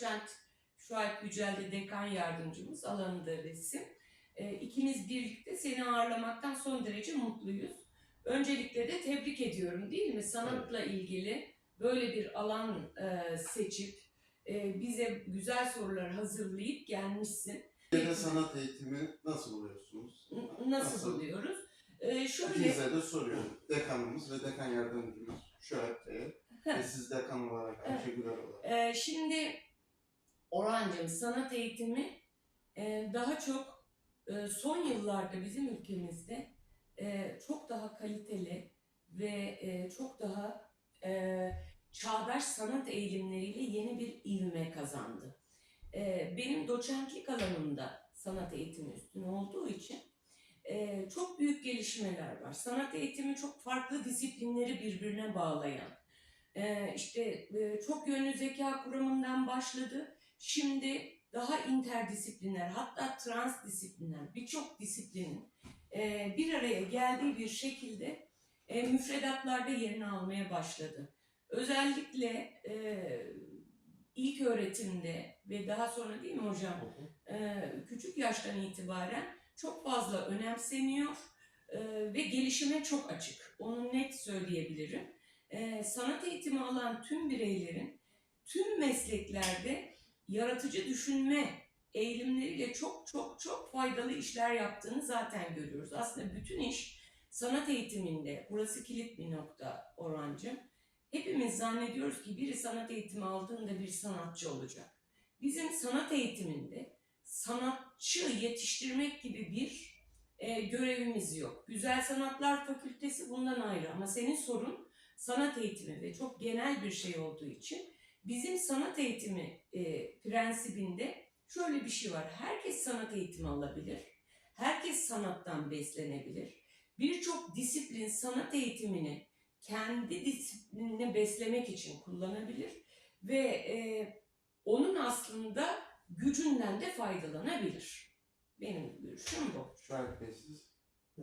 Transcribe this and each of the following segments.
doçent Şuayb Yücel de dekan yardımcımız, alanında resim. E, ikimiz birlikte seni ağırlamaktan son derece mutluyuz. Öncelikle de tebrik ediyorum değil mi? Sanatla ilgili böyle bir alan e, seçip e, bize güzel sorular hazırlayıp gelmişsin. Türkiye'de sanat eğitimi nasıl buluyorsunuz? N- Nasıl buluyoruz? E, şöyle, İkinize de soruyorum. Dekanımız ve dekan yardımcımız Şuayb Bey ve siz dekan olarak Ayşe Güler olarak. e, şimdi Orhancığım sanat eğitimi e, daha çok e, son yıllarda bizim ülkemizde e, çok daha kaliteli ve e, çok daha e, çağdaş sanat eğilimleriyle yeni bir ivme kazandı. E, benim doçentlik alanımda sanat eğitimi üstüne olduğu için e, çok büyük gelişmeler var. Sanat eğitimi çok farklı disiplinleri birbirine bağlayan, e, işte e, çok yönlü zeka kuramından başladı. Şimdi daha interdisipliner hatta transdisipliner birçok disiplinin e, bir araya geldiği bir şekilde e, müfredatlarda yerini almaya başladı. Özellikle e, ilk öğretimde ve daha sonra değil mi hocam e, küçük yaştan itibaren çok fazla önemseniyor e, ve gelişime çok açık. Onu net söyleyebilirim. E, sanat eğitimi alan tüm bireylerin tüm mesleklerde yaratıcı düşünme eğilimleriyle çok çok çok faydalı işler yaptığını zaten görüyoruz. Aslında bütün iş sanat eğitiminde, burası kilit bir nokta Orhancığım. Hepimiz zannediyoruz ki biri sanat eğitimi aldığında bir sanatçı olacak. Bizim sanat eğitiminde sanatçı yetiştirmek gibi bir e, görevimiz yok. Güzel Sanatlar Fakültesi bundan ayrı ama senin sorun sanat eğitimi ve çok genel bir şey olduğu için bizim sanat eğitimi e, prensibinde şöyle bir şey var. Herkes sanat eğitimi alabilir. Herkes sanattan beslenebilir. Birçok disiplin sanat eğitimini kendi disiplinini beslemek için kullanabilir ve e, onun aslında gücünden de faydalanabilir. Benim görüşüm bu. Şuayb Bey siz. Ee,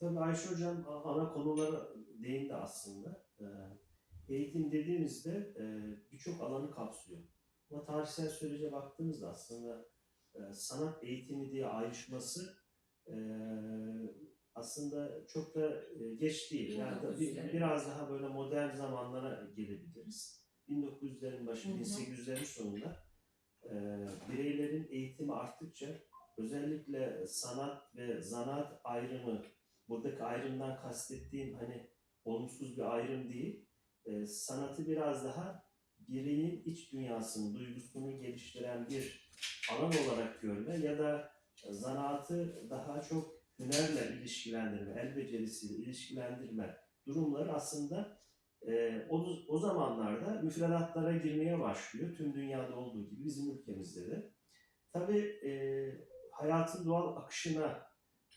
tabii Ayşe Hocam ana konulara değindi aslında. Ee, eğitim dediğimizde e, birçok alanı kapsıyor. Ama tarihsel sürece baktığımızda aslında e, sanat eğitimi diye ayrışması e, aslında çok da e, geç değil. Yani da bir- 1900'lerin. biraz daha böyle modern zamanlara gelebiliriz. 1900'lerin başı, Hı hı. 1800'lerin sonunda e, bireylerin eğitimi arttıkça özellikle sanat ve zanaat ayrımı, buradaki ayrımdan kastettiğim hani olumsuz bir ayrım değil, e, sanatı biraz daha bireyin iç dünyasını, duygusunu geliştiren bir alan olarak görme ya da zanaatı daha çok hünerle ilişkilendirme, el becerisiyle ilişkilendirme durumları aslında e, o, o zamanlarda müfredatlara girmeye başlıyor. Tüm dünyada olduğu gibi bizim ülkemizde de. Tabii e, hayatın doğal akışına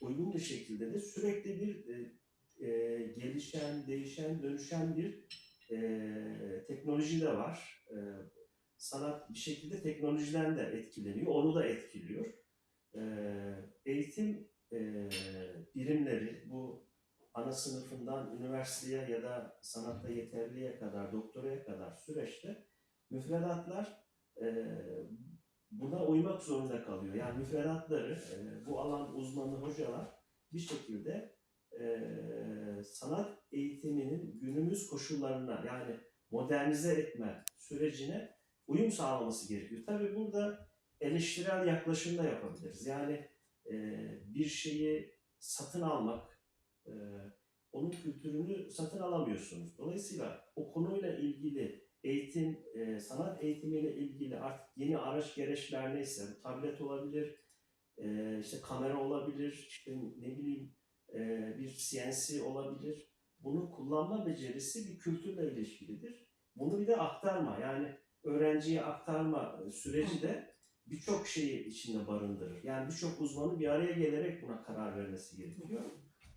uygun bir şekilde de sürekli bir e, e, gelişen, değişen, dönüşen bir e, teknoloji de var. E, sanat bir şekilde teknolojiden de etkileniyor, onu da etkiliyor. E, eğitim e, birimleri bu ana sınıfından üniversiteye ya da sanatta yeterliye kadar, doktoraya kadar süreçte müfredatlar e, buna uymak zorunda kalıyor. Yani müfredatları e, bu alan uzmanı hocalar bir şekilde e, sanat eğitiminin günümüz koşullarına yani modernize etme sürecine uyum sağlaması gerekiyor. Tabii burada eleştirel yaklaşım da yapabiliriz. Yani e, bir şeyi satın almak, e, onun kültürünü satın alamıyorsunuz. Dolayısıyla o konuyla ilgili eğitim, e, sanat eğitimiyle ilgili artık yeni araç gereçler neyse, tablet olabilir, e, işte kamera olabilir, işte ne bileyim e, bir CNC olabilir. Bunu kullanma becerisi bir kültürle ilişkilidir. Bunu bir de aktarma, yani öğrenciye aktarma süreci de birçok şeyi içinde barındırır. Yani birçok uzmanın bir araya gelerek buna karar vermesi gerekiyor.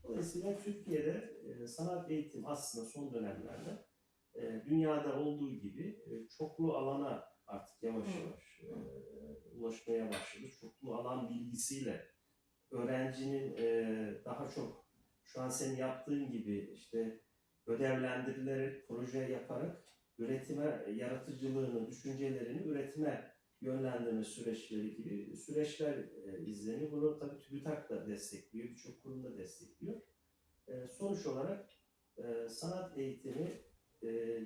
Dolayısıyla Türkiye'de e, sanat eğitim aslında son dönemlerde e, dünyada olduğu gibi e, çoklu alana artık yavaş yavaş e, ulaşmaya başladı. Çoklu alan bilgisiyle öğrencinin e, daha çok şu an senin yaptığın gibi işte ödevlendirilerek, proje yaparak üretime, yaratıcılığını, düşüncelerini üretime yönlendirme süreçleri gibi süreçler e, izleniyor. Bunu tabii TÜBİTAK da destekliyor, birçok kurum da destekliyor. E, sonuç olarak e, sanat eğitimi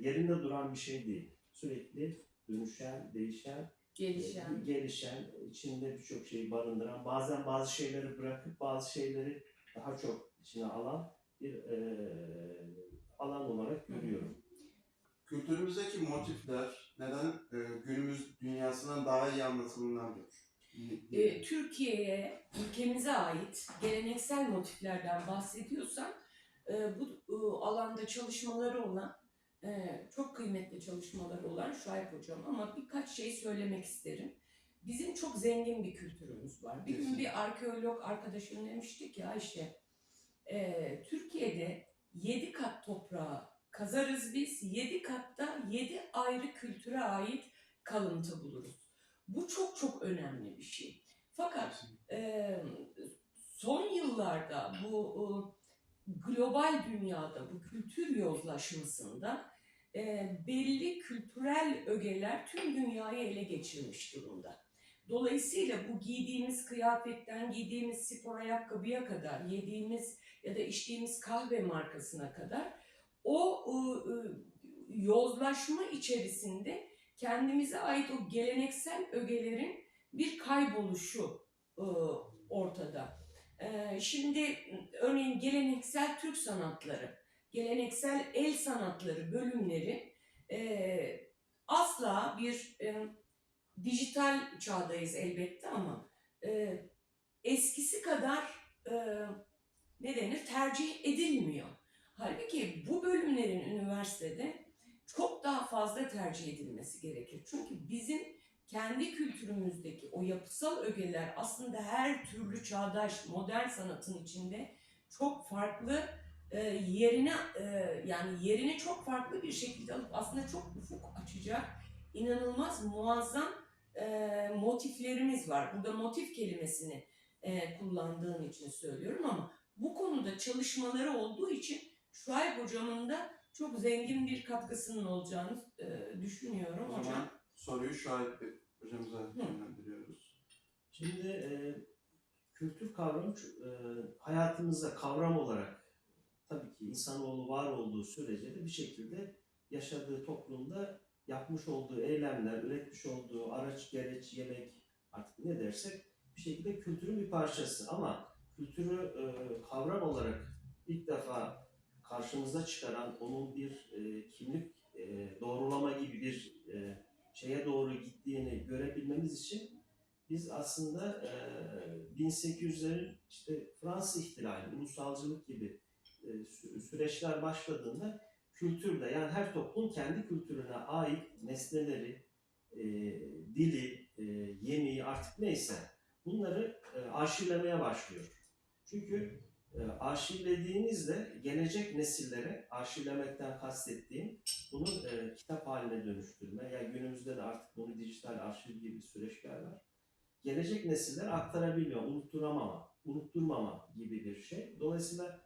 yerinde duran bir şey değil. Sürekli dönüşen, değişen, Gelişen. gelişen, içinde birçok şeyi barındıran, bazen bazı şeyleri bırakıp bazı şeyleri daha çok içine alan bir e, alan olarak görüyorum. Kültürümüzdeki motifler neden e, günümüz dünyasından daha iyi anlatılınamıyor? E, Türkiye'ye, ülkemize ait geleneksel motiflerden bahsediyorsam e, bu e, alanda çalışmaları olan, e, çok kıymetli çalışmaları olan Şuayb Hocam ama birkaç şey söylemek isterim. Bizim çok zengin bir kültürümüz var. Bir gün bir arkeolog arkadaşım demişti ki Ayşe, e, Türkiye'de yedi kat toprağı kazarız biz, yedi katta yedi ayrı kültüre ait kalıntı buluruz. Bu çok çok önemli bir şey. Fakat e, son yıllarda bu e, global dünyada bu kültür yozlaşmasında e, belli kültürel ögeler tüm dünyayı ele geçirmiş durumda. Dolayısıyla bu giydiğimiz kıyafetten giydiğimiz spor ayakkabıya kadar, yediğimiz ya da içtiğimiz kahve markasına kadar o e, e, yozlaşma içerisinde kendimize ait o geleneksel ögelerin bir kayboluşu e, ortada. E, şimdi örneğin geleneksel Türk sanatları, geleneksel el sanatları bölümleri asla bir dijital çağdayız elbette ama e, eskisi kadar e, ne denir tercih edilmiyor. Halbuki bu bölümlerin üniversitede çok daha fazla tercih edilmesi gerekir. Çünkü bizim kendi kültürümüzdeki o yapısal ögeler aslında her türlü çağdaş modern sanatın içinde çok farklı e, yerine e, yani yerini çok farklı bir şekilde alıp aslında çok ufuk açacak inanılmaz muazzam motiflerimiz var. Burada motif kelimesini e, kullandığım için söylüyorum ama bu konuda çalışmaları olduğu için Şuayb hocamın da çok zengin bir katkısının olacağını e, düşünüyorum O hocam. zaman soruyu Bey hocamıza yönlendiriyoruz. Şimdi e, kültür kavramı e, hayatımızda kavram olarak tabii ki insanoğlu var olduğu sürece de bir şekilde yaşadığı toplumda yapmış olduğu eylemler, üretmiş olduğu araç, gereç, yemek artık ne dersek bir şekilde kültürün bir parçası. Ama kültürü e, kavram olarak ilk defa karşımıza çıkaran onun bir e, kimlik e, doğrulama gibi bir e, şeye doğru gittiğini görebilmemiz için biz aslında e, 1800'lerin işte Fransız ihtilali, ulusalcılık gibi e, sü- süreçler başladığında kültürde yani her toplum kendi kültürüne ait nesneleri, e, dili, e, yemeği artık neyse bunları e, arşivlemeye başlıyor. Çünkü e, arşivlediğinizde gelecek nesillere arşivlemekten kastettiğim bunu e, kitap haline dönüştürme. Yani günümüzde de artık bunu dijital arşiv gibi süreçler var. Gelecek nesiller aktarabiliyor, unutturamama, unutturmama gibi bir şey. Dolayısıyla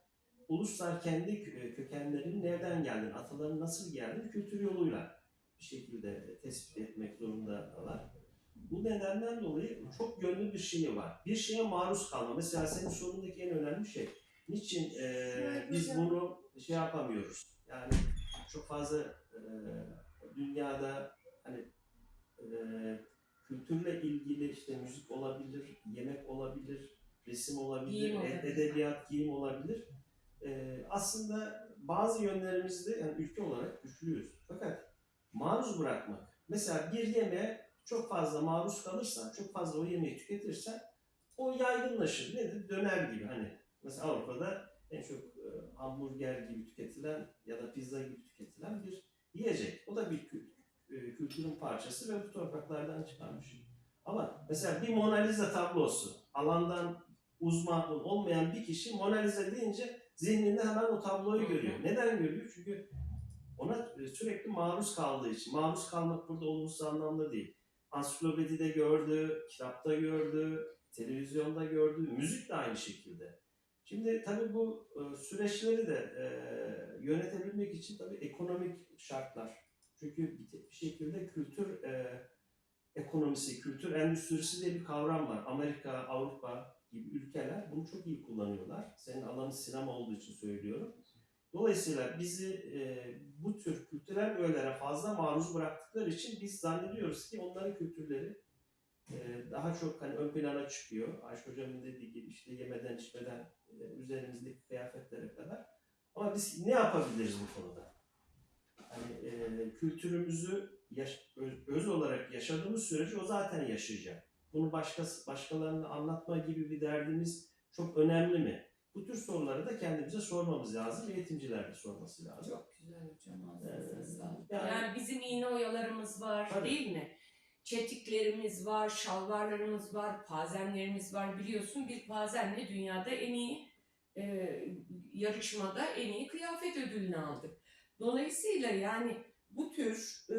uluslar kendi kö- kökenlerinin nereden geldiğini, ataların nasıl geldiğini kültür yoluyla bir şekilde tespit etmek zorundalar. Bu nedenden dolayı çok yönlü bir şey var. Bir şeye maruz kalma. Mesela senin sorundaki en önemli şey. Niçin e, biz bunu şey yapamıyoruz? Yani çok fazla e, dünyada hani e, kültürle ilgili işte müzik olabilir, yemek olabilir, resim olabilir, Giyim ed- olabilir. edebiyat, giyim olabilir. E, aslında bazı yönlerimizde yani ülke olarak güçlüyüz. Fakat maruz bırakmak. Mesela bir yemeğe çok fazla maruz kalırsan, çok fazla o yemeği tüketirsen o yaygınlaşır. Nedir? Döner gibi hani. Mesela Avrupa'da en çok e, hamburger gibi tüketilen ya da pizza gibi tüketilen bir yiyecek. O da bir kü- e, kültürün parçası ve bu topraklardan çıkarmış. Ama mesela bir Mona Lisa tablosu alandan uzman olmayan bir kişi Mona Lisa deyince zihninde hemen o tabloyu görüyor. Neden görüyor? Çünkü ona e, sürekli maruz kaldığı için. Maruz kalmak burada olumsuz anlamda değil. Ansiklopedide gördü, kitapta gördü, televizyonda gördü, müzik de aynı şekilde. Şimdi tabii bu e, süreçleri de e, yönetebilmek için tabii ekonomik şartlar Çünkü bir, bir şekilde kültür e, ekonomisi, kültür endüstrisi diye bir kavram var. Amerika, Avrupa gibi ülkeler bunu çok iyi kullanıyorlar. Senin alanın sinema olduğu için söylüyorum. Dolayısıyla bizi e, bu tür kültürel öğelere fazla maruz bıraktıkları için biz zannediyoruz ki onların kültürleri e, daha çok hani ön plana çıkıyor. Ayşe Hocam'ın dediği gibi işte yemeden içmeden e, üzerimizdeki kıyafetlere kadar. Ama biz ne yapabiliriz bu konuda? Hani e, kültürümüzü yaş- öz, öz olarak yaşadığımız sürece o zaten yaşayacak. Bunu başkası, başkalarına anlatma gibi bir derdimiz çok önemli mi? Bu tür soruları da kendimize sormamız lazım. Eğitimciler de sorması lazım. Çok güzel hocam. Ee, sağlık. yani- Yani, bizim iğne oyalarımız var Tabii. değil mi? Çetiklerimiz var, şalvarlarımız var, pazenlerimiz var. Biliyorsun bir pazenle dünyada en iyi e, yarışmada en iyi kıyafet ödülünü aldık. Dolayısıyla yani bu tür e,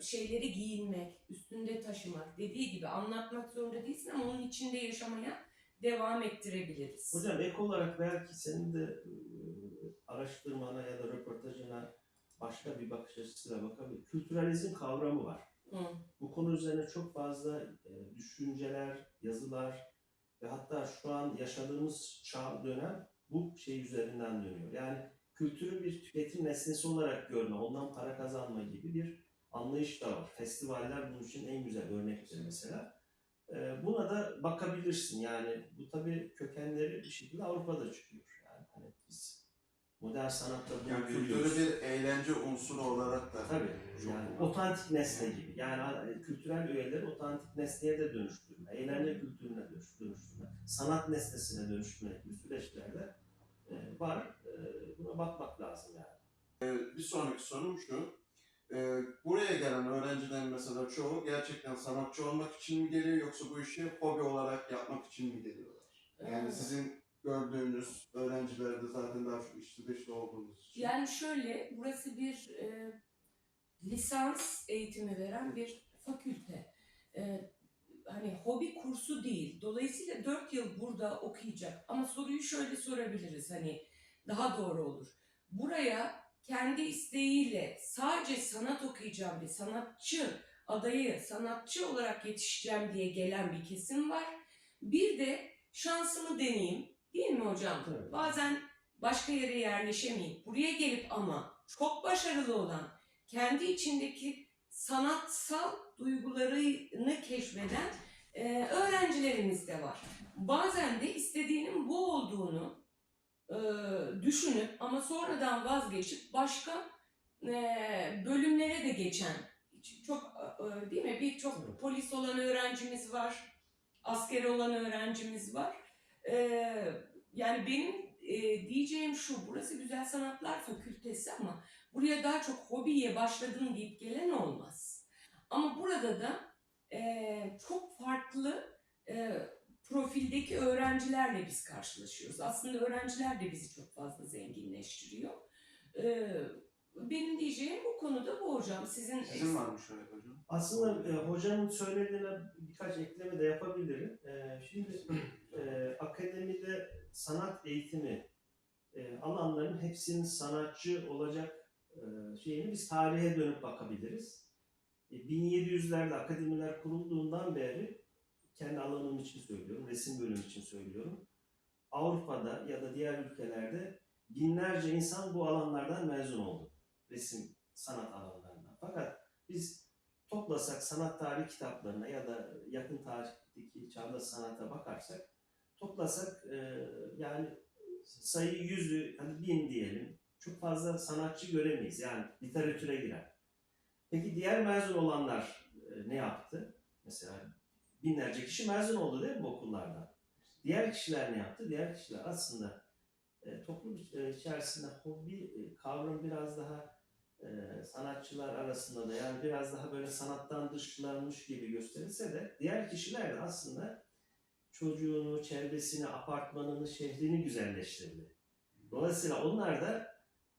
şeyleri giyinmek, üstünde taşımak, dediği gibi anlatmak zorunda değilsin ama onun içinde yaşamaya devam ettirebiliriz. Hocam ek olarak belki senin de e, araştırmana ya da röportajına başka bir bakış açısıyla bakabilir. Kültüralizm kavramı var. Hı. Bu konu üzerine çok fazla e, düşünceler, yazılar ve hatta şu an yaşadığımız çağ dönem bu şey üzerinden dönüyor. Yani kültürü bir tüketim nesnesi olarak görme, ondan para kazanma gibi bir anlayış da var. Festivaller bunun için en güzel örnektir mesela. E, buna da bakabilirsin. Yani bu tabii kökenleri bir şekilde Avrupa'da çıkıyor. Yani hani biz modern sanatta bunu Yani kültürü bir eğlence unsuru olarak da Tabii. Yani otantik nesne gibi. Yani kültürel öğeleri otantik nesneye de dönüştürme, eğlence kültürüne dönüş- dönüştürme, sanat nesnesine dönüştürme gibi süreçlerde var. E, buna bakmak lazım yani. Bir sonraki sorum şu. Buraya gelen öğrencilerin mesela çoğu gerçekten sanatçı olmak için mi geliyor yoksa bu işi hobi olarak yapmak için mi geliyorlar? Yani Ee, sizin gördüğünüz öğrencilerde zaten daha çok içli dışlı olduğunuz için. Yani şöyle, burası bir e, lisans eğitimi veren bir fakülte. E, hani hobi kursu değil. Dolayısıyla 4 yıl burada okuyacak. Ama soruyu şöyle sorabiliriz hani daha doğru olur. Buraya kendi isteğiyle sadece sanat okuyacağım bir sanatçı adayı sanatçı olarak yetişeceğim diye gelen bir kesim var. Bir de şansımı deneyeyim. Değil mi hocam? Tabii. Bazen başka yere yerleşemeyip buraya gelip ama çok başarılı olan kendi içindeki sanatsal duygularını keşfeden e, öğrencilerimiz de var. Bazen de istediğinin bu olduğunu e, düşünüp ama sonradan vazgeçip başka e, bölümlere de geçen çok e, değil mi birçok Evet. polis olan öğrencimiz var, asker olan öğrencimiz var. E, yani benim e, diyeceğim şu, burası Güzel Sanatlar Fakültesi ama buraya daha çok hobiye başladım deyip gelen olmaz. Ama burada da e, çok farklı e, profildeki öğrencilerle biz karşılaşıyoruz. Aslında öğrenciler de bizi çok fazla zenginleştiriyor. E, benim diyeceğim bu konuda bu hocam. Sizin, Sizin var mı şöyle hocam? Aslında e, hocanın söylediğine birkaç ekleme de yapabilirim. E, şimdi e, akademide sanat eğitimi e, alanların hepsinin sanatçı olacak şeyini biz tarihe dönüp bakabiliriz. E, 1700'lerde akademiler kurulduğundan beri kendi alanım için söylüyorum, resim bölümü için söylüyorum. Avrupa'da ya da diğer ülkelerde binlerce insan bu alanlardan mezun oldu. Resim, sanat alanlarından. Fakat biz toplasak sanat tarihi kitaplarına ya da yakın tarihteki çağda sanata bakarsak toplasak e, yani sayı yüzü hadi bin diyelim çok fazla sanatçı göremeyiz yani literatüre girer. Peki diğer mezun olanlar e, ne yaptı? Mesela binlerce kişi mezun oldu değil mi bu okullardan? Diğer kişiler ne yaptı? Diğer kişiler aslında e, toplum e, içerisinde hobi kavramı biraz daha sanatçılar arasında da yani biraz daha böyle sanattan dışlanmış gibi gösterilse de diğer kişiler de aslında çocuğunu, çevresini, apartmanını, şehrini güzelleştirdi. Dolayısıyla onlar da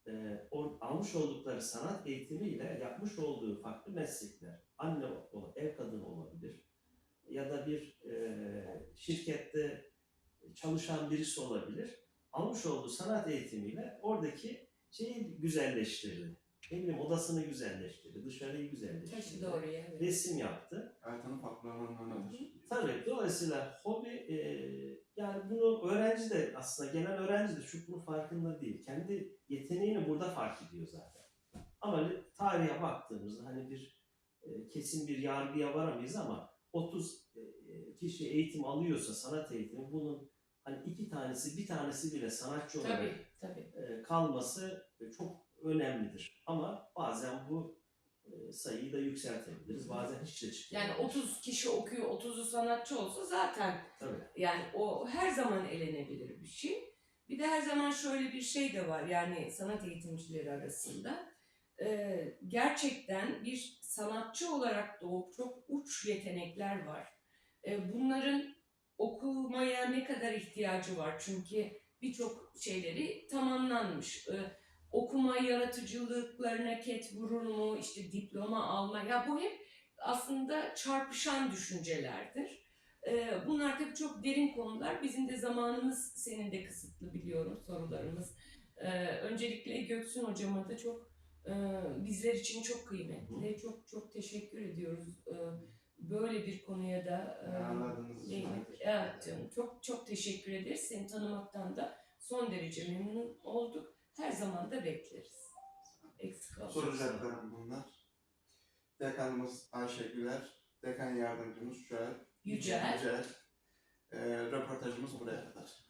e, o, almış oldukları sanat eğitimiyle yapmış olduğu farklı meslekler, anne ol, ev kadını olabilir ya da bir e, şirkette çalışan birisi olabilir. Almış olduğu sanat eğitimiyle oradaki şeyi güzelleştirdi. ne bileyim odasını güzelleştirdi, dışarıyı güzelleştirdi. Taşıdı oraya. evet. Resim yaptı. Hayatının farklılarından nedir? Tabii dolayısıyla hobi e, yani bunu öğrenci de aslında gelen öğrenci de şu bunun farkında değil. Kendi yeteneğini burada fark ediyor zaten. Ama tarihe baktığımızda hani bir e, kesin bir yargıya varamayız ama 30 e, kişi eğitim alıyorsa sanat eğitimi bunun hani iki tanesi bir tanesi bile sanatçı olarak Tabii, tabii. e, kalması e, çok önemlidir. Ama bazen bu e, sayıyı da yükseltebiliriz. Bazen hiç de çıkmıyor. Yani 30 kişi okuyor, 30'u sanatçı olsa zaten Tabii. yani o her zaman elenebilir bir şey. Bir de her zaman şöyle bir şey de var yani sanat eğitimcileri arasında. Ee, gerçekten bir sanatçı olarak doğup çok uç yetenekler var. Ee, bunların okumaya ne kadar ihtiyacı var? Çünkü birçok şeyleri tamamlanmış. Ee, okuma yaratıcılıklarına ket vurur mu? İşte diploma alma. Ya bu hep aslında çarpışan düşüncelerdir. Ee, bunlar tabii çok derin konular. Bizim de zamanımız senin de kısıtlı biliyorum sorularımız. Ee, öncelikle Göksun hocama da çok e, bizler için çok kıymetli. Çok çok teşekkür ediyoruz. Ee, böyle bir konuya da e, değinmek. Evet canım çok çok teşekkür ederiz. Seni tanımaktan da son derece memnun olduk. Her zaman da bekleriz. Eksik olma. Soracaklarım bunlar. Dekanımız Ayşe Güler, dekan yardımcımız Şuayb Yücel. Yücel. Ee, röportajımız buraya kadar.